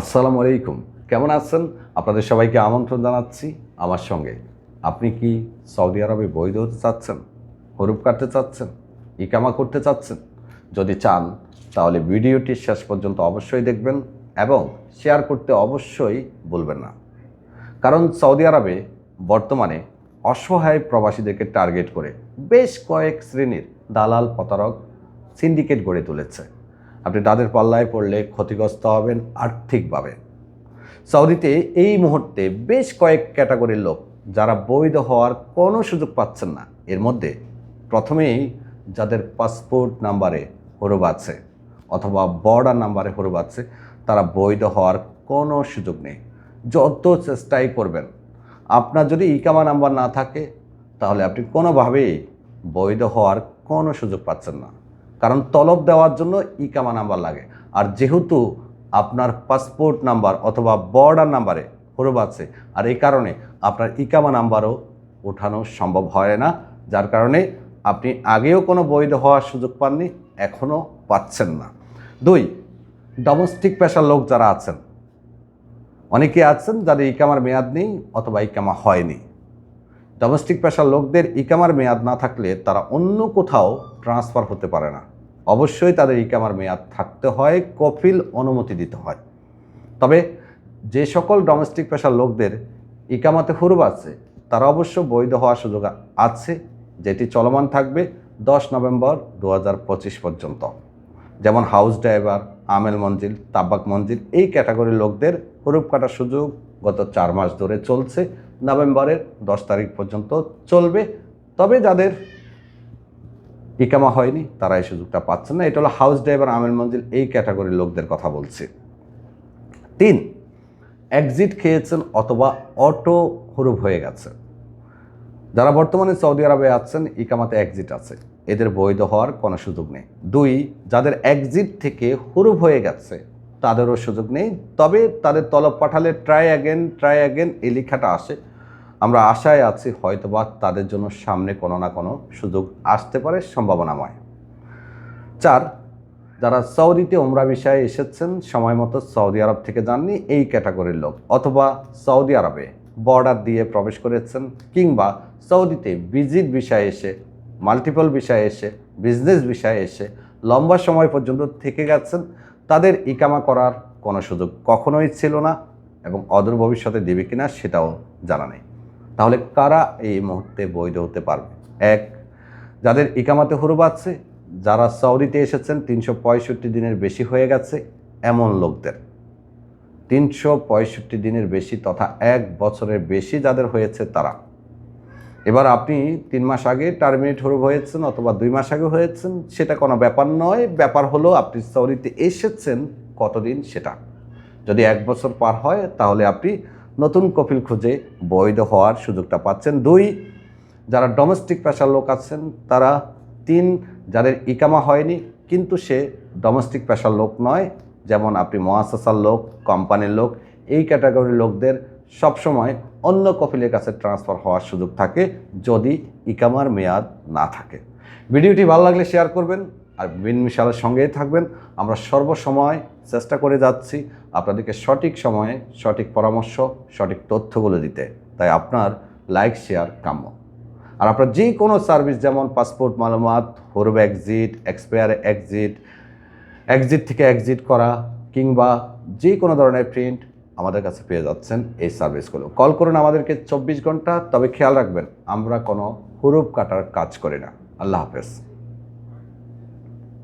আসসালামু আলাইকুম। কেমন আছেন? আপনাদের সবাইকে আমন্ত্রণ জানাচ্ছি আমার সঙ্গে। আপনি কি সৌদি আরবে বৈধ হতে চাচ্ছেন? হরুপ কাটতে চাচ্ছেন? ইকামা করতে চাচ্ছেন? যদি চান, তাহলে ভিডিওটি শেষ পর্যন্ত অবশ্যই দেখবেন এবং শেয়ার করতে অবশ্যই বলবেন না। কারণ সৌদি আরবে বর্তমানে অসহায় প্রবাসীদেরকে টার্গেট করে বেশ কয়েক শ্রেণির দালাল প্রতারক সিন্ডিকেট গড়ে তুলেছে। আপনি তাদের পাল্লায় পড়লে ক্ষতিগ্রস্ত হবেন আর্থিকভাবে। সৌদিতে এই মুহূর্তে বেশ কয়েক ক্যাটাগরির লোক যারা বৈধ হওয়ার কোনো সুযোগ পাচ্ছেন না। এর মধ্যে প্রথমেই যাদের পাসপোর্ট নাম্বারে হরুব আছে অথবা বর্ডার নাম্বারে হরুব আছে, তারা বৈধ হওয়ার কোনো সুযোগ নেই। যত চেষ্টাই করবেন, আপনার যদি ইকামা নাম্বার না থাকে, তাহলে আপনি কোনোভাবেই বৈধ হওয়ার কোনো সুযোগ পাচ্ছেন না। কারণ তলব দেওয়ার জন্য ইকামা নাম্বার লাগে। আর যেহেতু আপনার পাসপোর্ট নাম্বার অথবা বর্ডার নাম্বারে হরুব আছে, আর এই কারণে আপনার ইকামা নাম্বারও ওঠানো সম্ভব হয় না, যার কারণে আপনি আগেও কোনো বৈধ হওয়ার সুযোগ পাননি, এখনও পাচ্ছেন না। দুই ডোমেস্টিক পেশার লোক যারা আছেন, অনেকে আছেন যাদের ইকামার মেয়াদ নেই অথবা ইকামা হয়নি। ডোমেস্টিক পেশার লোকদের ইকামার মেয়াদ না থাকলে তারা অন্য কোথাও ট্রান্সফার হতে পারে না। অবশ্যই তাদের ইকামার মেয়াদ থাকতে হয়, কফিল অনুমতি দিতে হয়। তবে যে সকল ডোমেস্টিক পেশার লোকদের ইকামাতে হুরুব আছে, তারা অবশ্য বৈধ হওয়ার সুযোগ আছে, যেটি চলমান থাকবে দশ নভেম্বর দু হাজার পঁচিশ পর্যন্ত। যেমন হাউস ড্রাইভার আমেল মঞ্জিল, তাব্বাক মঞ্জিল, এই ক্যাটাগরির লোকদের হুরুপ কাটার সুযোগ গত চার মাস ধরে চলছে। নভেম্বরের দশ তারিখ পর্যন্ত চলবে। তবে যাদের ইকামা হয়নি, তারা এই সুযোগটা পাচ্ছেন না। এটা হলো হাউস ড্রাইভার আমেল মঞ্জিল এই ক্যাটাগরির লোকদের কথা বলছি। তিন এক্সিট খেয়েছেন অথবা অটো হরুপ হয়ে গেছে। যারা বর্তমানে সৌদি আরবে আছেন, ইকামাতে এক্সিট আছে। এদের বৈধ হওয়ার কোনো সুযোগ নেই। দুই, যাদের এক্সিট থেকে হুরুপ হয়ে গেছে, তাদেরও সুযোগ নেই। তবে তাদের তলব পাঠালে ট্রাই অ্যাগেন ট্রাই অ্যাগেন এই লেখাটা আসে। আমরা আশায় আছি হয়তোবা তাদের জন্য সামনে কোনো না কোনো সুযোগ আসতে পারে সম্ভাবনাময়। চার, যারা সৌদিতে ওমরা বিষয়ে এসেছেন, সময় মতো সৌদি আরব থেকে যাননি, এই ক্যাটাগরির লোক। অথবা সৌদি আরবে বর্ডার দিয়ে প্রবেশ করেছেন, কিংবা সৌদিতে ভিজিট বিষয়ে এসে, মাল্টিপল বিষয়ে এসে, বিজনেস বিষয়ে এসে লম্বা সময় পর্যন্ত থেকে গেছেন, তাদের ইকামা করার কোনো সুযোগ কখনোই ছিল না এবং অদূর ভবিষ্যতে দেবে কিনা সেটাও জানা নেই। তাহলে কারা এই মুহূর্তে বৈধ হতে পারবে? এক, যাদের ইকামাতে হরুব আছে, যারা সৌদিতে এসেছেন, তিনশো পঁয়ষট্টি দিনের বেশি হয়ে গেছে এমন লোকদের। তিনশো পঁয়ষট্টি দিনের বেশি তথা এক বছরের বেশি যাদের হয়েছে তারা। এবার আপনি তিন মাস আগে টার্মিনেট হরুব হয়েছেন অথবা দুই মাস আগে হয়েছেন, সেটা কোনো ব্যাপার নয়। ব্যাপার হলো আপনি সৌদিতে এসেছেন, কতদিন সেটা? যদি এক বছর পার হয়, তাহলে আপনি নতুন কপিল খুঁজে বৈধ হওয়ার সুযোগটা পাচ্ছেন। দুই, যারা ডোমেস্টিক পেশার লোক আছেন, তারা তিন, যাদের ইকামা হয়নি, কিন্তু সে ডোমেস্টিক পেশার লোক নয়, যেমন আপনি মহাসাসার লোক, কোম্পানির লোক, এই ক্যাটাগরির লোকদের সবসময় অন্য কপিলের কাছে ট্রান্সফার হওয়ার সুযোগ থাকে যদি ইকামার মেয়াদ না থাকে। ভিডিওটি ভালো লাগলে শেয়ার করবেন আর বিন মিশালের সঙ্গেই থাকবেন। আমরা সর্বসময় চেষ্টা করে যাচ্ছি। আপনাদেরকে সঠিক সময়ে সঠিক পরামর্শ, সঠিক তথ্যগুলো দিতে। তাই আপনার লাইক শেয়ার কাম্য। আর আপনার যে কোনো সার্ভিস যেমন পাসপোর্ট মালুমাত হরুব এক্সিট এক্সপায়ার এক্সিট এক্সিট থেকে এক্সিট করা কিংবা যে কোনো ধরনের প্রিন্ট আমাদের কাছে পেয়ে যাচ্ছেন এই সার্ভিসগুলো কল করুন আমাদেরকে চব্বিশ ঘণ্টা, তবে খেয়াল রাখবেন, আমরা কোনো হুরুপ কাটার কাজ করি না। আল্লাহ হাফেজ।